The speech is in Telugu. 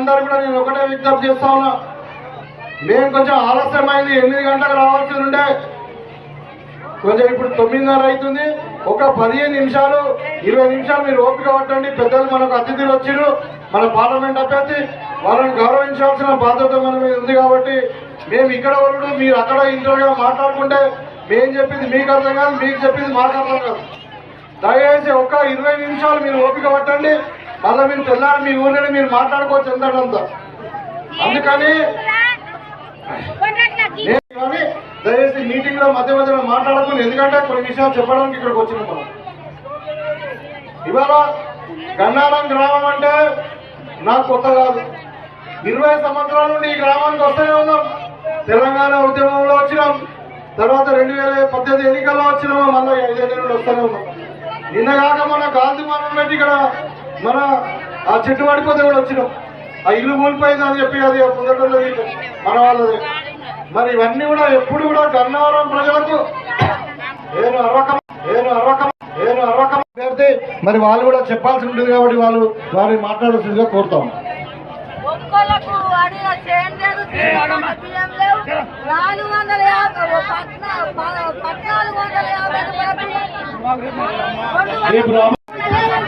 అందరు కూడా నేను ఒకటే విజ్ఞప్తి చేస్తా ఉన్నా. మేము కొంచెం ఆలస్యమైంది. ఎనిమిది గంటలకు రావాల్సి ఉండే. కొంచెం ఇప్పుడు తొమ్మిదిన్నర అవుతుంది. ఒక పదిహేను నిమిషాలు ఇరవై నిమిషాలు మీరు ఓపిక పట్టండి. పెద్దలు మనకు అతిథులు వచ్చిరు మన పార్లమెంట్ అభ్యర్థి వాళ్ళని గౌరవించాల్సిన బాధ్యత మన మీద ఉంది కాబట్టి మేము ఇక్కడ వరకు మీరు అక్కడ ఇంటర్గా మాట్లాడుకుంటే మేము చెప్పింది మీకు అర్థం కాదు మీకు చెప్పింది మాకు అర్థం కాదు. దయచేసి ఒక ఇరవై నిమిషాలు మీరు ఓపిక పట్టండి. మళ్ళీ మీరు తెల్లారి మీ ఊరిని మీరు మాట్లాడుకోవచ్చు ఎంతటంతా అందుకని దయచేసి మీటింగ్లో మధ్య మధ్యలో మాట్లాడకుండా ఎందుకంటే కొన్ని విషయాలు చెప్పడానికి ఇక్కడికి వచ్చిన మనం. ఇవాళ గన్నారం గ్రామం అంటే నాకు కొత్త కాదు. ఇరవై సంవత్సరాల నుండి ఈ గ్రామానికి వస్తూనే ఉన్నాం. తెలంగాణ ఉద్యమంలో వచ్చినాం. తర్వాత రెండు వేల పద్దెనిమిది ఎన్నికల్లో వచ్చినాము మళ్ళీ ఐదేళ్ళ నుండి వస్తూనే ఉన్నాం. నిన్న కాక మన గాంధీ మనం పెట్టి ఇక్కడ మన ఆ చెట్టు పడిపోతే కూడా వచ్చినాం. ఆ ఇల్లు కూలిపోయింది అని చెప్పి అది ముందటలో వీళ్ళు మన వాళ్ళది. మరి ఇవన్నీ కూడా ఎప్పుడు కూడా గన్నవరం ప్రజలకు నేను అరవకం నేను అరవకం నేను అరవకం పెడితే మరి వాళ్ళు కూడా చెప్పాల్సి ఉంటుంది కాబట్టి వాళ్ళు వారిని మాట్లాడాల్సిందిగా కోరుతాం ఒక్కొక్కలకు అడిగిన చేయం లేదు తీసుకోవడం బియ్యం లేవు. నాలుగు వందల యాభై ఓ పద్నా- ప- పద్నాలుగు వందల యాభై రూపాయల